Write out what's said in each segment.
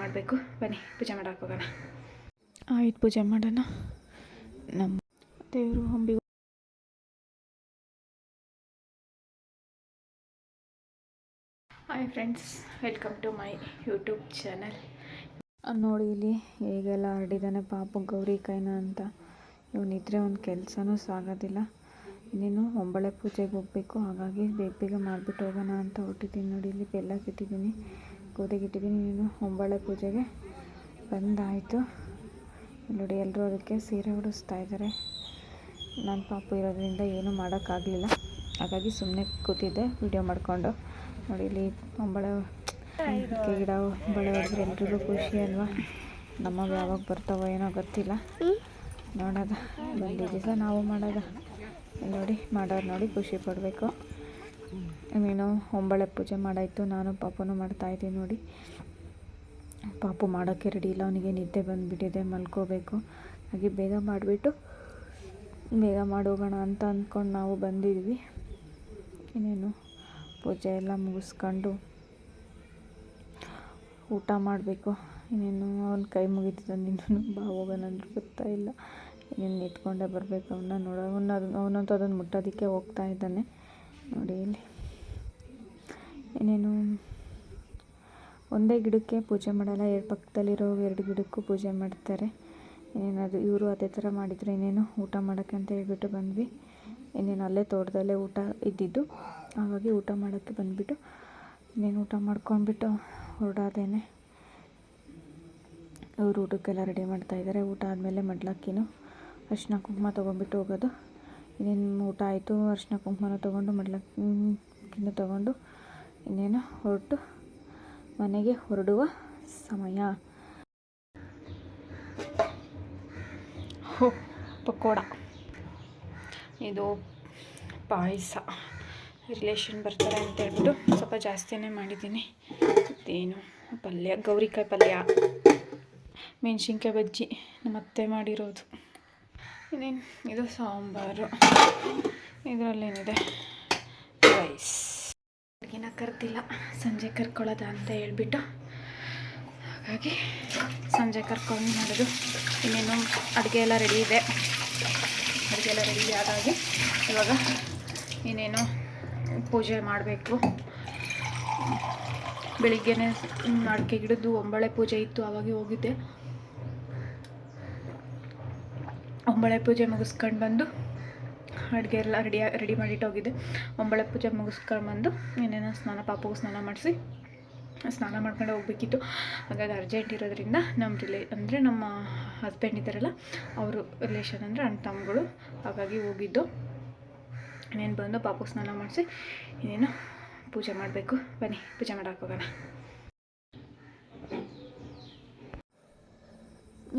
ಮಾಡಬೇಕು. ಬನ್ನಿ ಪೂಜೆ ಮಾಡೋಕೆ ಹೋಗೋಣ. ಆಯ್ತು ಪೂಜೆ ಮಾಡೋಣ. ನಮ್ಮ ದೇವರು Ambi hi friends welcome to my YouTube channel ನೋಡಿ ಇಲ್ಲಿ ಹೇಗೆಲ್ಲ ಹರಡಿದ್ದಾನೆ ಪಾಪ ಗೌರಿ ಕೈನ ಅಂತ. ಇವನಿದ್ರೆ ಒಂದು ಕೆಲಸನೂ ಸಾಗೋದಿಲ್ಲ. ಇನ್ನೇನು ಒಂಬಳೆ ಪೂಜೆಗೆ ಹೋಗಬೇಕು ಹಾಗಾಗಿ ಬೇಗ ಬೇಗ ಮಾಡಿಬಿಟ್ಟು ಹೋಗೋಣ ಅಂತ ಹೊಟ್ಟಿದ್ದೀನಿ ನೋಡಿ ಇಲ್ಲಿ ಬೆಲ್ಲ ಇಟ್ಟಿದ್ದೀನಿ ಗೋಧಿಗೆ ಇಟ್ಟಿದ್ದೀನಿ. ನೀನು ಹೊಂಬಾಳೆ ಪೂಜೆಗೆ ಬಂದಾಯಿತು. ನೋಡಿ ಎಲ್ಲರೂ ಅದಕ್ಕೆ ಸೀರೆ ಉಡಿಸ್ತಾ ಇದ್ದಾರೆ. ನನ್ನ ಪಾಪು ಇರೋದ್ರಿಂದ ಏನೂ ಮಾಡೋಕ್ಕಾಗಲಿಲ್ಲ. ಹಾಗಾಗಿ ಸುಮ್ಮನೆ ಕೂತಿದ್ದೆ, ವಿಡಿಯೋ ಮಾಡಿಕೊಂಡು. ನೋಡಿ, ಇಲ್ಲಿ ಹೊಂಬಾಳೆ ಗಿಡ ಹೊಂಬಾಳೆ ಹೊಡೆದ್ರೆ ಎಲ್ರಿಗೂ ಖುಷಿ ಅಲ್ವಾ? ನಮಗೆ ಯಾವಾಗ ಬರ್ತಾವೋ ಏನೋ ಗೊತ್ತಿಲ್ಲ. ನೋಡೋದ ಬಂದಿದ್ದೀಸ ನಾವು ಮಾಡೋದ. ನೋಡಿ, ಮಾಡೋರು ನೋಡಿ ಖುಷಿ ಪಡಬೇಕು. ನೀನು ಹೊಂಬಳೆ ಪೂಜೆ ಮಾಡಾಯಿತು, ನಾನು ಪಾಪನೂ ಮಾಡ್ತಾಯಿದ್ದೀನಿ ನೋಡಿ. ಪಾಪು ಮಾಡೋಕ್ಕೆ ರೆಡಿ ಇಲ್ಲ, ಅವನಿಗೆ ನಿದ್ದೆ ಬಂದುಬಿಟ್ಟಿದೆ, ಮಲ್ಕೋಬೇಕು. ಹಾಗೆ ಬೇಗ ಮಾಡಿಬಿಟ್ಟು ಬೇಗ ಮಾಡೋಗೋಣ ಅಂತ ಅಂದ್ಕೊಂಡು ನಾವು ಬಂದಿದ್ವಿ. ಇನ್ನೇನು ಪೂಜೆ ಎಲ್ಲ ಮುಗಿಸ್ಕೊಂಡು ಊಟ ಮಾಡಬೇಕು. ಇನ್ನೇನು ಅವ್ನ ಕೈ ಮುಗಿತಿದ್ದ ನಿನ್ನೂ ಬಾ ಹೋಗೋಣ ಅಂದ್ರೆ ಗೊತ್ತಾ ಇಲ್ಲ. ಇನ್ನೇನು ನಿಂತ್ಕೊಂಡೇ ಬರಬೇಕು ಅವನ್ನ ನೋಡೋ ಅವನ್ನ ಅವನಂತೂ ಅದನ್ನು ಮುಟ್ಟೋದಕ್ಕೆ ಹೋಗ್ತಾ ಇದ್ದಾನೆ. ನೋಡಿ ಇಲ್ಲಿ. ಏನೇನು? ಒಂದೇ ಗಿಡಕ್ಕೆ ಪೂಜೆ ಮಾಡಲ್ಲ. ಎರಡು ಪಕ್ಕದಲ್ಲಿರೋ ಎರಡು ಗಿಡಕ್ಕೂ ಪೂಜೆ ಮಾಡ್ತಾರೆ. ಇನ್ನೇನದು ಇವರು ಅದೇ ಥರ ಮಾಡಿದರೆ ಇನ್ನೇನು ಊಟ ಮಾಡೋಕ್ಕೆ ಅಂತ ಹೇಳ್ಬಿಟ್ಟು ಬಂದ್ವಿ. ಇನ್ನೇನು ಅಲ್ಲೇ ತೋಟದಲ್ಲೇ ಊಟ ಇದ್ದಿದ್ದು. ಹಾಗಾಗಿ ಊಟ ಮಾಡೋಕ್ಕೆ ಬಂದುಬಿಟ್ಟು ಇನ್ನೇನು ಊಟ ಮಾಡ್ಕೊಂಡ್ಬಿಟ್ಟು ಹೊರಡಾದೇನೆ. ಇವರು ಊಟಕ್ಕೆಲ್ಲ ರೆಡಿ ಮಾಡ್ತಾಯಿದ್ದಾರೆ ಊಟ ಆದಮೇಲೆ ಮಡ್ಲಕ್ಕಿನೂ ಅರಿಶಿನ ಕುಂಕುಮ ತೊಗೊಂಡ್ಬಿಟ್ಟು ಹೋಗೋದು. ಇನ್ನೇನು ಊಟ ಆಯಿತು ಅರಿಶಿನ ಕುಂಕುಮನ ತೊಗೊಂಡು ಮಡ್ಲಕ್ಕಿನ ತೊಗೊಂಡು, ಇನ್ನೇನು ಹೊರಟು ಮನೆಗೆ ಹೊರಡುವ ಸಮಯ. ಹೋ, ಪಕೋಡ. ಇದು ಪಾಯಸ. ರಿಲೇಷನ್ ಬರ್ತಾರೆ ಅಂತ ಹೇಳ್ಬಿಟ್ಟು ಸ್ವಲ್ಪ ಜಾಸ್ತಿನೇ ಮಾಡಿದ್ದೀನಿ. ಮತ್ತೇನು ಪಲ್ಯ, ಗೌರಿಕಾಯಿ ಪಲ್ಯ. ಮೆಣಸಿನ್ಕಾಯಿ ಬಜ್ಜಿ ನಮ್ಮ ಅತ್ತೆ ಮಾಡಿರೋದು. ಇನ್ನೇನು? ಇದು ಸಾಂಬಾರು. ಇದರಲ್ಲೇನಿದೆ? ರೈಸ್. ಅಡುಗೆನ ಕರೆದಿಲ್ಲ. ಸಂಜೆ ಕರ್ಕೊಳ್ಳೋದ ಅಂತ ಹೇಳ್ಬಿಟ್ಟು. ಹಾಗಾಗಿ ಸಂಜೆ ಕರ್ಕೊಂಡು ಮಾಡೋದು ಇನ್ನೇನು ಅಡುಗೆ ಎಲ್ಲ ರೆಡಿ ಇದೆ. ಅಡುಗೆ ಎಲ್ಲ ರೆಡಿ ಆದಾಗಿ ಇವಾಗ ಇನ್ನೇನು ಪೂಜೆ ಮಾಡಬೇಕು. ಬೆಳಿಗ್ಗೆನೇ ಅಡಿಕೆ ಗಿಡದ್ದು ಒಂಬಳೆ ಪೂಜೆ ಇತ್ತು ಆವಾಗ ಹೋಗಿದ್ದೆ. ಒಂಬಳೆ ಪೂಜೆ ಮುಗಿಸ್ಕೊಂಡು ಬಂದು ಅಡುಗೆ ಎಲ್ಲ ರೆಡಿ ರೆಡಿ ಮಾಡಿಟ್ಟು ಹೋಗಿದ್ದೆ. ಒಂಬಳೆ ಪೂಜೆ ಮುಗಿಸ್ಕೊಂಡು ಬಂದು ಇನ್ನೇನೋ ಸ್ನಾನ, ಪಾಪಗೂ ಸ್ನಾನ ಮಾಡಿಸಿ ಸ್ನಾನ ಮಾಡ್ಕೊಂಡು ಹೋಗ್ಬೇಕಿತ್ತು. ಹಾಗಾಗಿ ಅರ್ಜೆಂಟ್ ಇರೋದ್ರಿಂದ ನಮ್ಮ ರಿಲೇ ಅಂದರೆ ನಮ್ಮ ಹಸ್ಬೆಂಡ್ ಇದ್ದಾರಲ್ಲ, ಅವರು ರಿಲೇಷನ್ ಅಂದರೆ ಅಣ್ಣ ತಮ್ಮಗಳು ಹಾಗಾಗಿ ಹೋಗಿದ್ದು. ಇನ್ನೇನು ಬಂದು ಪಾಪು ಸ್ನಾನ ಮಾಡಿಸಿ ಇನ್ನೇನು ಪೂಜೆ ಮಾಡಬೇಕು. ಬನ್ನಿ, ಪೂಜೆ ಮಾಡೋಕೆ ಹೋಗೋಣ.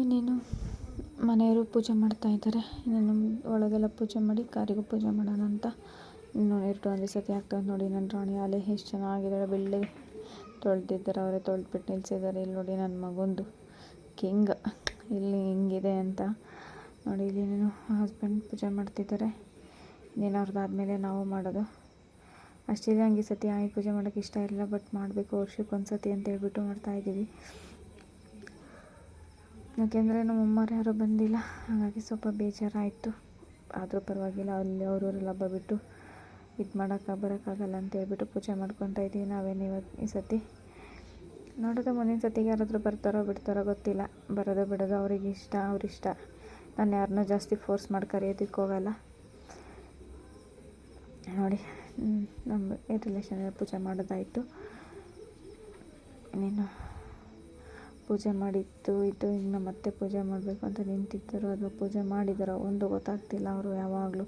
ಇನ್ನೇನು? ಮನೆಯವರು ಪೂಜೆ ಮಾಡ್ತಾ ಇದ್ದಾರೆ. ಇನ್ನೇನು ಒಳಗೆಲ್ಲ ಪೂಜೆ ಮಾಡಿ ಕಾರಿಗೂ ಪೂಜೆ ಮಾಡೋಣ ಅಂತ. ಇನ್ನು ಎರಡು ಒಂದೇ ಸತಿ ಆಗ್ತದೆ ನೋಡಿ ನನ್ನ ರಾಣಿ ಅಲೆ ಎಷ್ಟು ಚೆನ್ನಾಗಿದ್ದಾರೆ ಬೆಳ್ಳಿಗೆ ತೊಳೆದಿದ್ದಾರೆ, ಅವರೇ ತೊಳೆದ್ಬಿಟ್ಟು ನಿಲ್ಸಿದ್ದಾರೆ. ಇಲ್ಲಿ ನೋಡಿ ನನ್ನ ಮಗೊಂದು ಕಿಂಗ್. ಇಲ್ಲಿ ಹಿಂಗಿದೆ ಅಂತ ನೋಡಿ, ಇಲ್ಲಿ ನೀನು ಹಸ್ಬೆಂಡ್ ಪೂಜೆ ಮಾಡ್ತಿದ್ದಾರೆ. ಇನ್ನೇನು ಅವ್ರದ್ದಾದ್ಮೇಲೆ ನಾವು ಮಾಡೋದು. ಅಷ್ಟಿದೆ ಹಂಗೆ ಸತಿ ಆಯಿ ಪೂಜೆ ಮಾಡೋಕ್ಕೆ ಇಷ್ಟ ಇಲ್ಲ ಬಟ್ ಮಾಡಬೇಕು ವರ್ಷಕ್ಕೆ ಒಂದು ಸತಿ ಅಂತ ಹೇಳ್ಬಿಟ್ಟು ಮಾಡ್ತಾಯಿದ್ದೀವಿ ಯಾಕೆಂದರೆ ನಮ್ಮ ಅಮ್ಮವ್ರು ಯಾರೂ ಬಂದಿಲ್ಲ. ಹಾಗಾಗಿ ಸ್ವಲ್ಪ ಬೇಜಾರಾಯಿತು. ಆದರೂ ಪರವಾಗಿಲ್ಲ, ಅಲ್ಲಿ ಅವರವರೆಲ್ಲ ಬಿಟ್ಟು ಇದು ಮಾಡೋಕ್ಕೆ ಬರೋಕ್ಕಾಗಲ್ಲ ಅಂತ ಹೇಳ್ಬಿಟ್ಟು ಪೂಜೆ ಮಾಡ್ಕೊತಾ ಇದ್ದೀವಿ ನಾವೇನು ಇವತ್ತು ಈ ಸತಿ. ನೋಡೋದು ಮುಂದಿನ ಸತಿಗೆ ಯಾರಾದರೂ ಬರ್ತಾರೋ ಬಿಡ್ತಾರೋ ಗೊತ್ತಿಲ್ಲ. ಬರೋದು ಬಿಡೋದು ಅವ್ರಿಗೆ ಇಷ್ಟ, ಅವ್ರಿಷ್ಟ. ನಾನು ಯಾರನ್ನೂ ಜಾಸ್ತಿ ಫೋರ್ಸ್ ಮಾಡಿ ಕರೆಯೋದಕ್ಕೆ ಹೋಗಲ್ಲ. ನೋಡಿ ನಮ್ಮ ರಿಲೇಷನ್ ಪೂಜೆ ಮಾಡೋದಾಯಿತು. ನೀನು ಪೂಜೆ ಮಾಡಿತ್ತು, ಇದು ಇನ್ನು ಮತ್ತೆ ಪೂಜೆ ಮಾಡಬೇಕು ಅಂತ ನಿಂತಿದ್ದರು. ಅದು ಪೂಜೆ ಮಾಡಿದಾರೋ ಒಂದು ಗೊತ್ತಾಗ್ತಿಲ್ಲ, ಅವರು ಯಾವಾಗಲೂ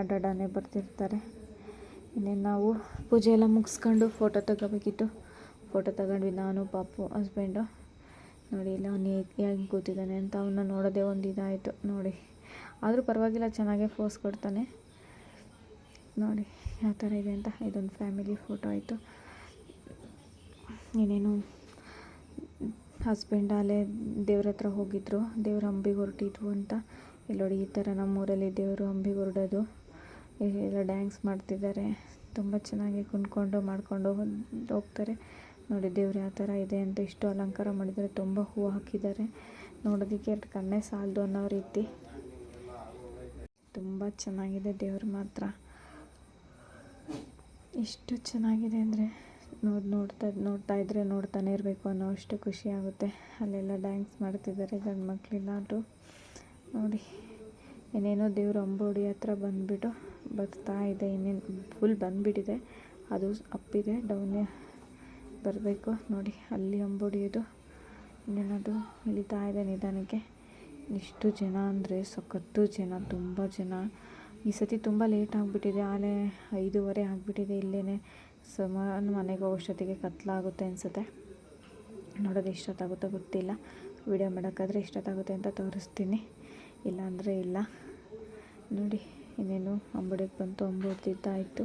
ಅಡ್ಡಾಡನೆ ಬರ್ತಿರ್ತಾರೆ. ಇನ್ನೇನು ನಾವು ಪೂಜೆ ಎಲ್ಲ ಮುಗಿಸ್ಕೊಂಡು ಫೋಟೋ ತಗೋಬೇಕಿತ್ತು. ಫೋಟೋ ತಗೊಂಡ್ವಿ ನಾನು, ಪಾಪು ಹಸ್ಬೆಂಡು ನೋಡಿ, ಇಲ್ಲ ಅವನು ಹೇಗೆ ಕೂತಿದ್ದಾನೆ ಅಂತ ಅವನ್ನ ನೋಡೋದೇ ಒಂದು ಇದಾಯಿತು. ನೋಡಿ, ಆದರೂ ಪರವಾಗಿಲ್ಲ, ಚೆನ್ನಾಗೇ ಫೋಸ್ ಕೊಡ್ತಾನೆ. ನೋಡಿ, ಯಾವ ಥರ ಇದೆ ಅಂತ, ಇದೊಂದು ಫ್ಯಾಮಿಲಿ ಫೋಟೋ ಆಯಿತು. ಇನ್ನೇನು? ಹಸ್ಬೆಂಡ್ ಅಲ್ಲೇ ದೇವ್ರ ಹತ್ರ ಹೋಗಿದ್ರು. ದೇವ್ರ ಅಂಬಿಗೆ ಹೊರಟಿದ್ವು ಅಂತ. ಇಲ್ಲಿ ನೋಡಿ ಈ ಥರ ನಮ್ಮೂರಲ್ಲಿ ದೇವರು ಅಂಬಿಗೆ ಹೊರಡೋದು. ಎಲ್ಲ ಡ್ಯಾನ್ಸ್ ಮಾಡ್ತಿದ್ದಾರೆ. ತುಂಬ ಚೆನ್ನಾಗಿ ಕುಣ್ಕೊಂಡು ಮಾಡಿಕೊಂಡು ಹೋಗ್ತಾರೆ. ನೋಡಿ ದೇವ್ರು ಯಾವ ಥರ ಇದೆ ಅಂತ ಇಷ್ಟು ಅಲಂಕಾರ ಮಾಡಿದ್ದಾರೆ. ತುಂಬ ಹೂವು ಹಾಕಿದ್ದಾರೆ. ನೋಡೋದಕ್ಕೆ ಎರಡು ಕಣ್ಣೇ ಸಾಲದು ಅನ್ನೋ ರೀತಿ. ತುಂಬ ಚೆನ್ನಾಗಿದೆ ದೇವ್ರು ಮಾತ್ರ. ಎಷ್ಟು ಚೆನ್ನಾಗಿದೆ ಅಂದರೆ ನೋಡಿ ನೋಡ್ತಾ ನೋಡ್ತಾ ಇದ್ದರೆ ನೋಡ್ತಾನೆ ಇರಬೇಕು ಅನ್ನೋ ಅಷ್ಟು ಖುಷಿ ಆಗುತ್ತೆ. ಅಲ್ಲೆಲ್ಲ ಡ್ಯಾನ್ಸ್ ಮಾಡ್ತಿದ್ದಾರೆ ಗಂಡು ಮಕ್ಕಳೆಲ್ಲರೂ ನೋಡಿ ಏನೇನೋ ದೇವ್ರ ಅಂಬೋಡಿ ಹತ್ರ ಬಂದುಬಿಟ್ಟು ಬರ್ತಾ ಇದೆ. ಇನ್ನೇನು ಫುಲ್ ಬಂದುಬಿಟ್ಟಿದೆ. ಅದು ಅಪ್ಪಿದೆ, ಡೌನೇ ಬರಬೇಕು. ನೋಡಿ, ಅಲ್ಲಿ ಅಂಬೋಡಿಯೋದು ಇನ್ನೇನದು ಇಳಿತಾ ಇದೆ ನಿಧಾನಕ್ಕೆ. ಇಷ್ಟು ಜನ ಅಂದರೆ ಸಖತ್ತು ಜನ, ತುಂಬ ಜನ. ಈ ಸತಿ ತುಂಬ ಲೇಟ್ ಆಗಿಬಿಟ್ಟಿದೆ. ಆಲೆ ಐದೂವರೆ ಆಗಿಬಿಟ್ಟಿದೆ ಇಲ್ಲೇ ಸುಮಾರು ಮನೆಗೆ ಹೋಗೋಷ್ಟೊತ್ತಿಗೆ ಕತ್ಲಾಗುತ್ತೆ ಅನಿಸುತ್ತೆ. ನೋಡೋದು ಎಷ್ಟೊತ್ತಾಗುತ್ತೋ ಗೊತ್ತಿಲ್ಲ. ವಿಡಿಯೋ ಮಾಡೋಕ್ಕಾದರೆ ಎಷ್ಟೊತ್ತಾಗುತ್ತೆ ಅಂತ ತೋರಿಸ್ತೀನಿ. ಇಲ್ಲಾಂದರೆ ಇಲ್ಲ. ನೋಡಿ, ಇನ್ನೇನು ಅಂಬುಡಿಗೆ ಬಂತು ಅಂಬುಡ್ತಿದ್ದಾಯಿತು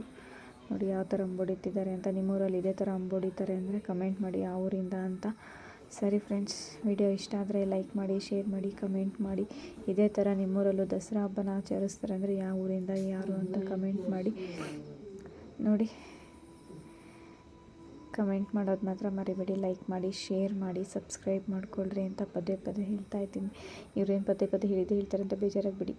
ನೋಡಿ, ಯಾವ ಥರ ಅಂಬುಡಿತಿದ್ದಾರೆ ಅಂತ. ನಿಮ್ಮೂರಲ್ಲಿ ಇದೇ ಥರ ಅಂಬುಡಿತಾರೆ ಅಂದರೆ ಕಮೆಂಟ್ ಮಾಡಿ ಯಾವ ಊರಿಂದ ಅಂತ. ಸರಿ ಫ್ರೆಂಡ್ಸ್, ವಿಡಿಯೋ ಇಷ್ಟ ಆದರೆ ಲೈಕ್ ಮಾಡಿ, ಶೇರ್ ಮಾಡಿ, ಕಮೆಂಟ್ ಮಾಡಿ. ಇದೇ ಥರ ನಿಮ್ಮೂರಲ್ಲೂ ದಸರಾ ಹಬ್ಬನ ಆಚರಿಸ್ತಾರೆ ಅಂದರೆ ಯಾವ ಊರಿಂದ, ಯಾರು ಅಂತ ಕಮೆಂಟ್ ಮಾಡಿ. ನೋಡಿ ಕಮೆಂಟ್ ಮಾಡೋದು ಮಾತ್ರ ಮರಿಬೇಡಿ, ಲೈಕ್ ಮಾಡಿ, ಶೇರ್ ಮಾಡಿ, ಸಬ್ಸ್ಕ್ರೈಬ್ ಮಾಡ್ಕೊಳ್ರಿ ಅಂತ ಪದೇ ಪದೇ ಹೇಳ್ತಾ ಇದ್ದೀನಿ. ಇವ್ರೇನು ಪದೇ ಪದೇ ಹೇಳಿದ್ದು ಹೇಳ್ತಾರೆ ಅಂತ ಬೇಜಾರಾಗಿಬಿಡಿ.